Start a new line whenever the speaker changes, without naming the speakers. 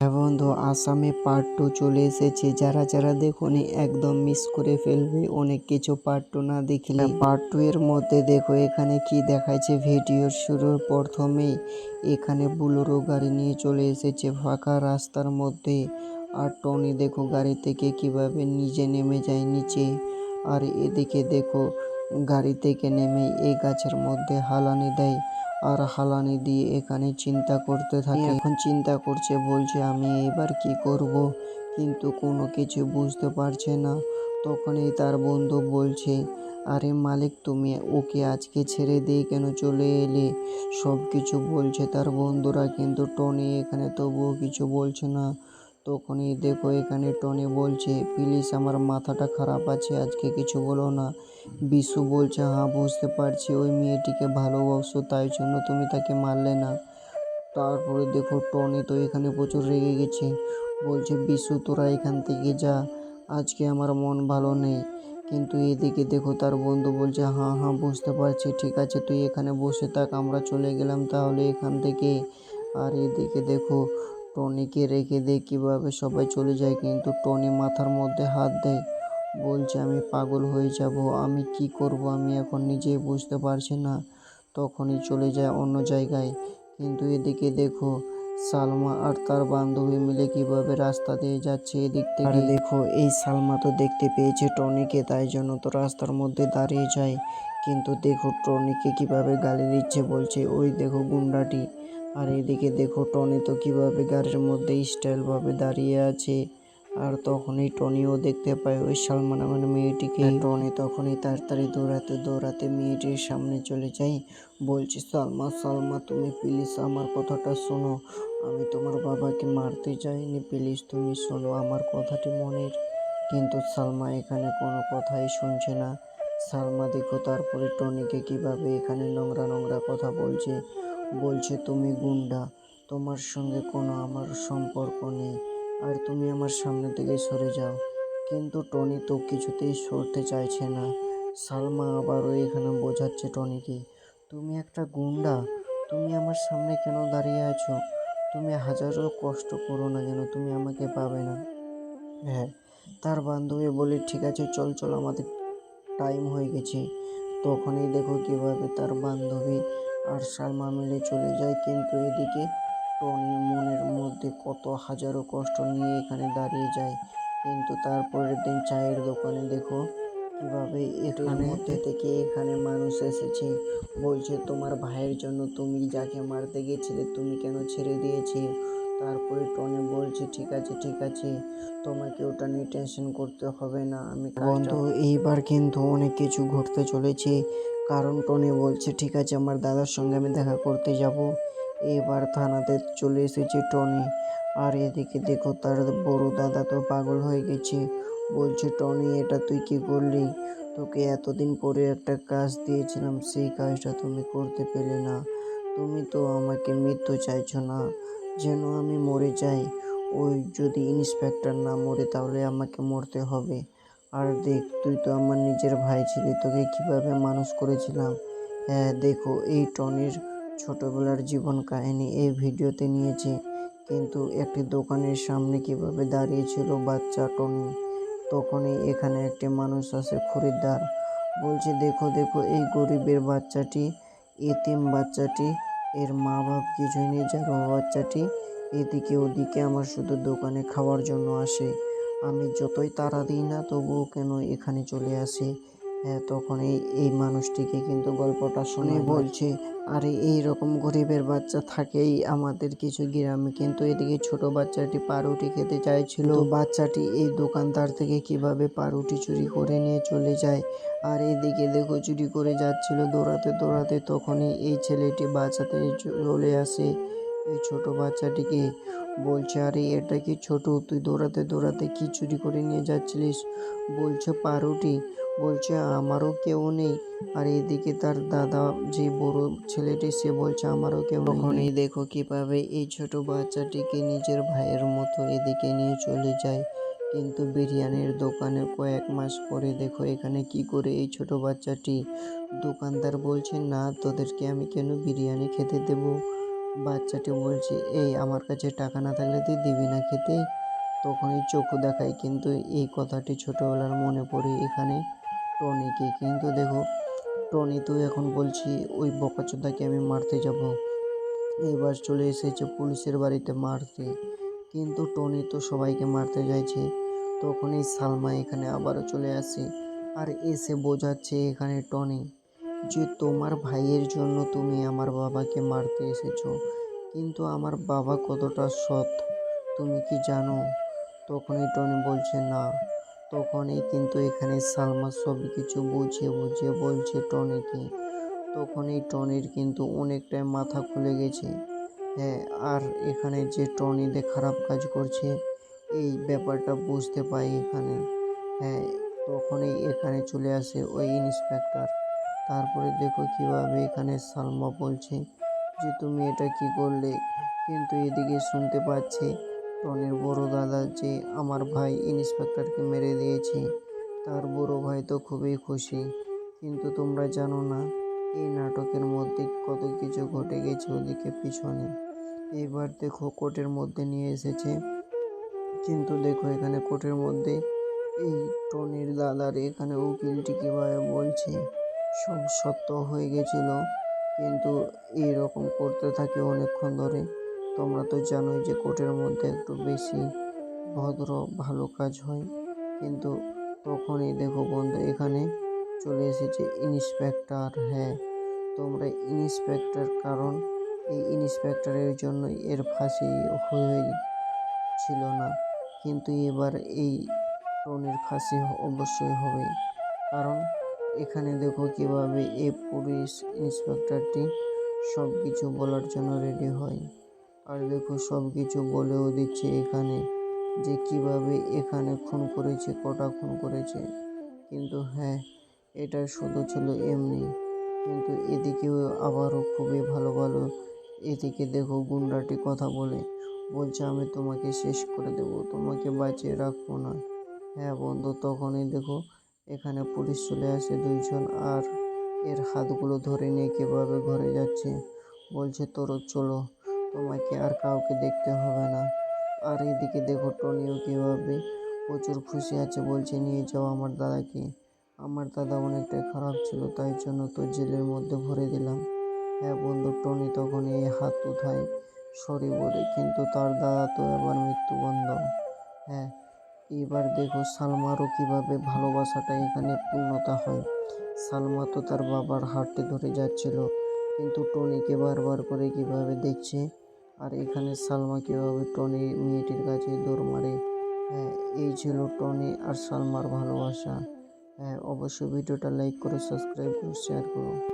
হ্যাঁ বন্ধু আসামে পার্ট টু চলে এসেছে। যারা যারা দেখুনি একদম মিস করে ফেলবে অনেক কিছু পার্ট টু না দেখলে। পার্ট টু এর মধ্যে দেখো এখানে কি দেখাচ্ছে ভিডিওর শুরুর প্রথমেই। এখানে বুলোরো গাড়ি নিয়ে চলে এসেছে ফাঁকা রাস্তার মধ্যে। আর টনি দেখো গাড়ি থেকে কীভাবে নিজে নেমে যায় নিচে। আর এদিকে দেখো গাড়ি থেকে নেমে এই গাছের মধ্যে হালানি দেয়। আর হালানি দিয়ে এখানে চিন্তা করতে থাকে। এখন চিন্তা করছে, বলছে, আমি এবার কি করব? কিন্তু কোনো কিছু বুঝতে পারছে না। তখনই তার বন্ধু বলছে, আরে মালিক, তুমি ওকে আজকে ছেড়ে দিয়ে কেন চলে এলে? সব কিছু বলছে তার বন্ধুরা, কিন্তু টনি এখানে তবুও কিছু বলছে না। তখনই দেখো, এখানে টনি বলছে, প্লিজ, আমার মাথাটা খারাপ আছে, আজকে কিছু বলো না। বিশু বলছে হ্যাঁ বুঝতে পারছি, ওই মেয়েটিকে ভালোবাসো, তাই জন্য তুমি তাকে মারলে না। তারপরে দেখো, টনি তো এখানে প্রচুর রেগে গেছে। বলছে, বিশু, তোরা এখান থেকে যা, আজকে আমার মন ভালো নেই। কিন্তু এদিকে দেখো, তার বন্ধু বলছে হ্যাঁ হ্যাঁ বুঝতে পারছি, ঠিক আছে, তুই এখানে বসে থাক, আমরা চলে গেলাম তাহলে এখান থেকে। আর এদিকে দেখো, টনিকে রেখে দিয়ে, কীভাবে সবাই চলে যায়, কিন্তু টনি মাথার মধ্যে হাত দেয়। বলছে, আমি পাগল হয়ে যাব, আমি কি করব আমি এখন নিজেই বুঝতে পারছি না। তখনই চলে যায় অন্য জায়গায়। কিন্তু এদিকে দেখো, সালমা আর তার বান্ধবী মিলে কীভাবে রাস্তা দিয়ে যাচ্ছে এদিক থেকে। দেখো, এই সালমা তো দেখতে পেয়েছে টনিকে, তাই জন্য তো রাস্তার মধ্যে দাঁড়িয়ে যায়। কিন্তু দেখো, টনিকে কীভাবে গালি দিচ্ছে বলছে, ওই দেখো গুন্ডাটি। আর এদিকে দেখো, টনি তো কীভাবে গাড়ির মধ্যে স্টাইলভাবে দাঁড়িয়ে আছে। আর তখনই টনিও দেখতে পায় ওই সালমান নামের মেয়েটিকে। টনি তখনই তাড়াতাড়ি দৌড়াতে দৌড়াতে মেয়েটির সামনে চলে যায়। বলছি সালমা সালমা তুমি প্লিজ আমার কথাটা শোনো। আমি তোমার বাবাকে মারতে যাইনি প্লিজ তুমি শোনো আমার কথাটি মনের। কিন্তু সালমা এখানে কোনো কথাই শুনছে না। সালমা দেখো তারপরে টনিকে কীভাবে এখানে নোংরা নোংরা কথা বলছে। বলছে তুমি গুন্ডা তোমার সঙ্গে কোনো আমার সম্পর্ক নেই। আর তুমি আমার সামনে থেকে সরে যাও। কিন্তু টনি তো কিছুতেই সরতে চাইছে না। সালমা আবারও এখানে বোঝাচ্ছে টনিকে, তুমি একটা গুন্ডা, তুমি আমার সামনে কেন দাঁড়িয়ে আছো? তুমি হাজারো কষ্ট করো না কেন? তুমি আমাকে পাবে না? হ্যাঁ তার বান্ধবী বলে, ঠিক আছে, চল চল, আমাদের টাইম হয়ে গেছে। তখনই দেখো কীভাবে তার বান্ধবী আর সালমা মিলে চলে যায়। কিন্তু এদিকে মনের মধ্যে কত হাজারো কষ্ট নিয়ে এখানে দাঁড়িয়ে যায়। কিন্তু তারপরের দিন চায়ের দোকানে দেখো কীভাবে এখানে মধ্যে থেকে এখানে মানুষ এসেছে। বলছে তোমার ভাইয়ের জন্য তুমি যাকে মারতে গেছিলে তুমি কেন ছেড়ে দিয়েছে? তারপরে টনি বলছে ঠিক আছে ঠিক আছে তোমাকে ওটা নিয়ে টেনশন করতে হবে না আমি বন্ধু এইবার কিন্তু অনেক কিছু ঘটতে চলেছে। কারণ টনি বলছে ঠিক আছে আমার দাদার সঙ্গে আমি দেখা করতে যাব। এবার থানাতে চলে এসেছে টনি। আর এদিকে দেখো, তার বড় দাদা তো পাগল হয়ে গেছে। বলছে, টনি, এটা তুই কি করলি? তোকে এতদিন পরে একটা কাজ দিয়েছিলাম, সেই কাজটা তুমি করতে পেলে না। তুমি তো আমাকে মৃত্যু চাইছো না, যেন আমি মরে যাই। ওই যদি ইন্সপেক্টর না মরে, তাহলে আমাকে মরতে হবে। আর দেখ, তুই তো আমার নিজের ভাই ছিলি, তোকে কীভাবে মানুষ করেছিলাম? হ্যাঁ দেখো, এই টনির ছোটবেলার জীবন কাহিনী এই ভিডিওতে নিয়েছে। কিন্তু একটি দোকানের সামনে কীভাবে দাঁড়িয়েছিল বাচ্চা টনি? তখনই এখানে একটি মানুষ আসে খরিদ্দার। বলছে, দেখো দেখো, এই গরিবের বাচ্চাটি, এতিম বাচ্চাটি, এর মা বাপ কিছুই নেই, যার বাচ্চাটি এদিকে ওদিকে আমার শুধু দোকানে খাওয়ার জন্য আসে। আমি যতই তাড়া দিই না, তবুও কেন এখানে চলে আসে? তখন এই এই মানুষটিকে কিন্তু গল্পটা শুনে বলছে আরে এই রকম গরিবের বাচ্চা থাকেই আমাদের কিছু গ্রামে। কিন্তু এদিকে ছোট বাচ্চাটি পাউরুটি খেতে চাইছিল। বাচ্চাটি এই দোকানদার থেকে কীভাবে পাউরুটি চুরি করে নিয়ে চলে যায়? আর এদিকে দেখো চুরি করে যাচ্ছিল দৌড়াতে দৌড়াতে তখনই এই ছেলেটি বাঁচাতে চলে আসে এই ছোট বাচ্চাটিকে। বলছে আরে এটা কি ছোট? তুই দৌড়াতে দৌড়াতে কি চুরি করে নিয়ে যাচ্ছিলিস? বলছে পাউরুটি। বলছে, আমারও কেউ নেই। আর এদিকে তার দাদা, যে বড় ছেলেটি, সে বলছে, আমারও কেউ তখনই দেখো কীভাবে এই ছোট বাচ্চাটিকে নিজের ভাইয়ের মতো এদিকে নিয়ে চলে যায়। কিন্তু বিরিয়ানির দোকানে কয়েক মাস পরে দেখো এখানে কি করে এই ছোট বাচ্চাটি দোকানদার বলছে, না, তোদেরকে আমি কেন বিরিয়ানি খেতে দেব? বাচ্চাটি বলছে, এই, আমার কাছে টাকা না থাকলে তুই দিবি না খেতে? তখনই চোখ দেখায়, কিন্তু এই কথাটি ছোটোবেলার মনে পড়ে এখানে। টনিকে। কিন্তু দেখো, টনি তো এখন বলছি, ওই বকাচোদাকে আমি মারতে যাব। এবার চলে এসেছে পুলিশের বাড়িতে মারতে। কিন্তু টনি তো সবাইকে মারতে চাইছে তখনই সালমা এখানে আবারও চলে আসে আর এসে বোঝাচ্ছে এখানে টনি, যে তোমার ভাইয়ের জন্য তুমি আমার বাবাকে মারতে এসেছ। কিন্তু আমার বাবা কতটা সৎ, তুমি কি জানো? তখনই টনি বলছে, না। তখনই কিন্তু এখানে সালমা সব কিছু বুঝিয়ে বুঝিয়ে বলছে টনিকে। তখনই টনির কিন্তু অনেকটাই মাথা খুলে গেছে। হ্যাঁ আর এখানে যে টনিতে খারাপ কাজ করছে, এই ব্যাপারটা বুঝতে পাই এখানে। হ্যাঁ তখনই এখানে চলে আসে ওই ইন্সপেক্টর। তারপরে দেখো কীভাবে এখানে সালমা বলছে যে, তুমি এটা কি করলে? কিন্তু এদিকে শুনতে পাচ্ছে টনির বড় দাদা যে আমার ভাই ইন্সপেক্টরকে মেরে দিয়েছে, তার বড় ভাই তো খুবই খুশি। কিন্তু তোমরা জানো না, এই নাটকের মধ্যে কত কিছু ঘটে গেছে ওদিকে পিছনে। এবার দেখো কোর্টের মধ্যে নিয়ে এসেছে। কিন্তু দেখো এখানে কোর্টের মধ্যে এই টনির দাদার এখানে উকিলটি কীভাবে বলছে, সব সত্য হয়ে গেছিল। কিন্তু এইরকম করতে থাকে অনেকক্ষণ ধরে। তোমরা তো জানোই যে কোর্টের মধ্যে একটু বেশি ভদ্র, ভালো কাজ হয়। কিন্তু তখনই দেখো বন্ধু, এখানে চলে এসেছে ইন্সপেক্টর। হ্যাঁ তোমরা ইন্সপেক্টর, কারণ এই ইন্সপেক্টরের জন্যই এর ফাঁসি হয়ে ছিল না। কিন্তু এবার এই টনির ফাঁসি অবশ্যই হবে। কারণ এখানে দেখো কীভাবে এই পুলিশ ইন্সপেক্টরটি সব কিছু বলার জন্য রেডি হয়। আর দেখো সব কিছু বলেও দিচ্ছে এখানে যে কীভাবে এখানে খুন করেছে, কটা খুন করেছে। কিন্তু হ্যাঁ এটা শুধু ছিল এমনি। কিন্তু এদিকেও আবারও খুবই ভালো ভালো এদিকে দেখো গুন্ডাটি কথা বলে, বলছে, আমি তোমাকে শেষ করে দেব, তোমাকে বাঁচিয়ে রাখব না। হ্যাঁ বন্ধু, তখনই দেখো এখানে পুলিশ চলে আসে দুইজন, আর এর হাতগুলো ধরে নিয়ে কীভাবে ঘরে যাচ্ছে, বলছে তোর চলো। তোমাকে আর কাউকে দেখতে হবে না। আর এদিকে দেখো টনিও কীভাবে প্রচুর খুশি আছে, বলছে, নিয়ে যাও আমার দাদাকে। আমার দাদা অনেকটাই খারাপ ছিল, তাই জন্য তো জেলের মধ্যে ভরে দিলাম। হ্যাঁ বন্ধু, টনি তখন এই হাত উঠায় সরি বলে, কিন্তু তার দাদা তো এবার মৃত্যুবন্ধ। হ্যাঁ এবার দেখো সালমারও কীভাবে ভালোবাসাটা এখানে পূর্ণতা হয়। সালমা তো তার বাবার হাঁটতে ধরে যাচ্ছিল, কিন্তু টনিকে বারবার করে কীভাবে দেখছে? আর এখানে সালমা কীভাবে টনি মেয়েটির কাছে দৌড় মারে? হ্যাঁ এই ছিল টনি আর সালমার ভালোবাসা। হ্যাঁ অবশ্যই ভিডিওটা লাইক করো, সাবস্ক্রাইব করো শেয়ার করো।